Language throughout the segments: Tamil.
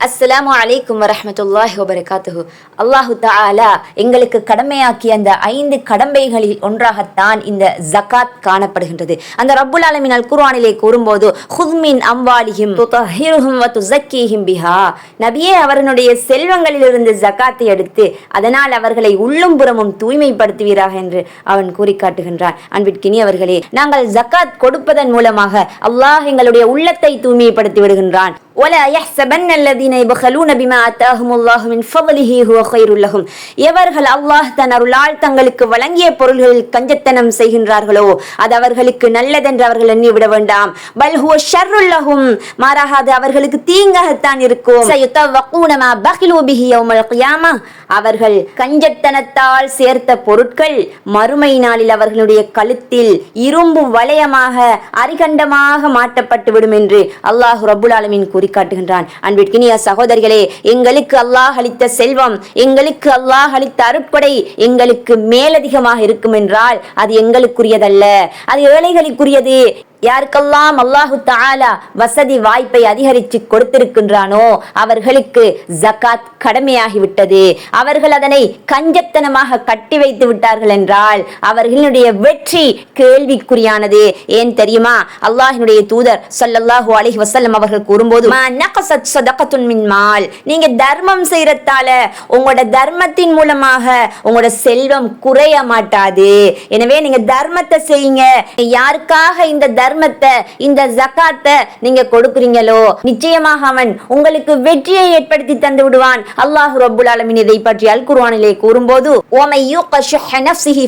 அஸ்லாம் அலைக்கும் வரஹ்மத்துல்லாஹி வபரகாத்துஹு. அல்லாஹு தாலா எங்களுக்கு கடமையாக்கிய அந்த ஐந்து கடமைகளில் ஒன்றாகத்தான் இந்த ஜகாத் காணப்படுகின்றது. அந்த ரப்புல் ஆலமினால் அல் குர்ஆனிலே கூறும்போது ஹுத்மின் அம்வாலிஹிம் துதஹிருஹும் வ துஸக்கீஹிம் பிஹா. நபியே அவர்களுடைய செல்வங்களிலிருந்து ஜகாத்தை எடுத்து அதனால் அவர்களை உள்ளும் புறமும் தூய்மைப்படுத்துவீராக என்று அவன் கூறி காட்டுகின்றான் அன்பிற்கினியவர்களே நாங்கள் ஜகாத் கொடுப்பதன் மூலமாக அல்லாஹ் எங்களுடைய உள்ளத்தை தூய்மைப்படுத்தி விடுகின்றான். ஒல யஹ்சபன் அல்லதீன இபஹலூன பிமா அத்தாஹுமுல்லாஹு மின் ஃபதலிஹி ஹுவ ஹைருல்லஹும் எவர்கள் அல்லாஹ் தன் அருளால் தங்களுக்கு வழங்கிய பொருள்களில் கஞ்சத்தனம் செய்கின்றார்களோ அது அவர்களுக்கு நல்லதென்று அவர்கள் எண்ணி விட வேண்டாம். பல் ஹுவ ஷர்ருல்லஹும் மாறாக அது அவர்களுக்கு தீங்காகத்தான் இருக்கும். சயுத்தவக்கூன மா பஹிலு பிஹி யௌமல் கியாமா அவர்கள் கஞ்சத்தனத்தால் சேர்த்த பொருட்கள் மறுமை நாளில் அவர்களுடைய கழுத்தில் இரும்பு வளையமாக அரிகண்டமாக மாட்டப்பட்டுவிடும் என்று அல்லாஹ் ரபுல் ஆலமின் கூறி காட்டுகின்றான் அன்பிற்கினிய சகோதரிகளே எங்களுக்கு அல்லாஹ் அளித்த செல்வம் எங்களுக்கு அல்லாஹ் அளித்த அருட்கொடை எங்களுக்கு மேலதிகமாக இருக்கும் என்றால் அது எங்களுக்குரியதல்ல. அது ஏழைகளுக்குரியது. யாருக்கெல்லாம் அல்லாஹு தாலா வசதி வாய்ப்பை அதிகரித்து கொடுத்திருக்கின்றானோ அவர்களுக்கு ஜக்காத் கடமையாகிவிட்டது. அவர்கள் அதனை கஞ்சத்தனமாக கட்டி வைத்து விட்டார்கள் என்றால் அவர்களுடைய வெற்றி கேள்விக்குறியானது. ஏன் தெரியுமா? அல்லாஹினுடைய தூதர் ஸல்லல்லாஹு அலிஹி வசல்லம் அவர்கள் கூறும்போது "மா நகஸத் மால். நீங்க தர்மம் செய்யறதால உங்களோட தர்மத்தின் மூலமாக உங்களோட செல்வம் குறைய மாட்டாது. எனவே நீங்க தர்மத்தை செய்யுங்க. யாருக்காக இந்த தர்மத்தை இந்த ஜக்காத்தை நீங்க கொடுக்குறீங்களோ? நிச்சயமாக அவன் உங்களுக்கு வெற்றியை ஏற்படுத்தி தந்து விடுவான். அல்லாஹ் ரபுல் ஆலமீன் இதை பற்றி அல் குர்ஆனிலே கூறும்போது ஓமை யூக ஷுஹ நஃப்ஸிஹி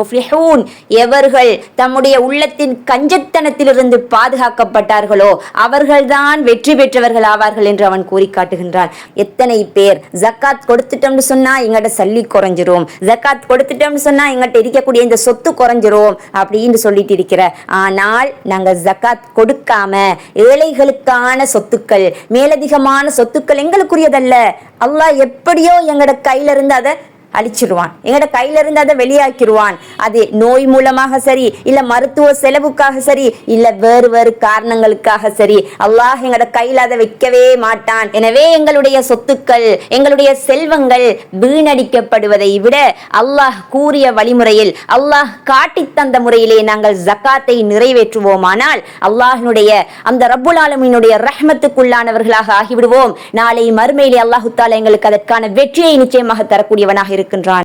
முஃப்லிஹூன். எவர்கள் தம்முடைய உள்ளத்தின் கஞ்சத்தனத்திலிருந்து பாதுகாக்கப்பட்டார்களோ அவர்கள்தான் வெற்றி பெற்றவர்கள் ஆவார்கள் என்று அவன் கூறி காட்டுகின்றான். எத்தனை பேர் ஜக்காத் கொடுத்துட்டோம்னு சொன்னா எங்கள்கிட்ட சல்லி குறைஞ்சிரும். ஜக்காத் கொடுத்துட்டோம்னு சொன்னா எங்கள்கிட்ட இருக்கக்கூடிய இந்த சொத்து குறைஞ்சிரும் அப்படின்னு சொல்லிட்டு இருக்கிற ஆனா ஆனால் நாங்க ஜக்காத் கொடுக்காம ஏழைகளுக்கான சொத்துக்கள் மேலதிகமான சொத்துக்கள் எங்களுக்குரியதல்ல. அல்லாஹ் எப்படியோ எங்களோட கையில இருந்து அதை அழிச்சிருவான். எங்கட கையில இருந்து அதை வெளியாக்கிடுவான் அது நோய் மூலமாக சரி இல்ல மருத்துவ செலவுக்காக சரி இல்ல வேறு வேறு காரணங்களுக்காக சரி. அல்லாஹ் எங்கட கையில அதை வைக்கவே மாட்டான். எனவே எங்களுடைய சொத்துக்கள் எங்களுடைய செல்வங்கள் வீணடிக்கப்படுவதை விட அல்லாஹ் கூறிய வழிமுறையில் அல்லாஹ் காட்டி தந்த முறையிலே நாங்கள் ஜக்காத்தை நிறைவேற்றுவோமானால் அல்லாஹினுடைய அந்த ரப்புல் ஆலமினுடைய ரஹ்மத்துக்குள்ளானவர்களாக ஆகிவிடுவோம். நாளை மறுமையிலே அல்லாஹு தாலா எங்களுக்கு அதற்கான வெற்றியை நிச்சயமாக தரக்கூடியவனாக இருக்கின்றான்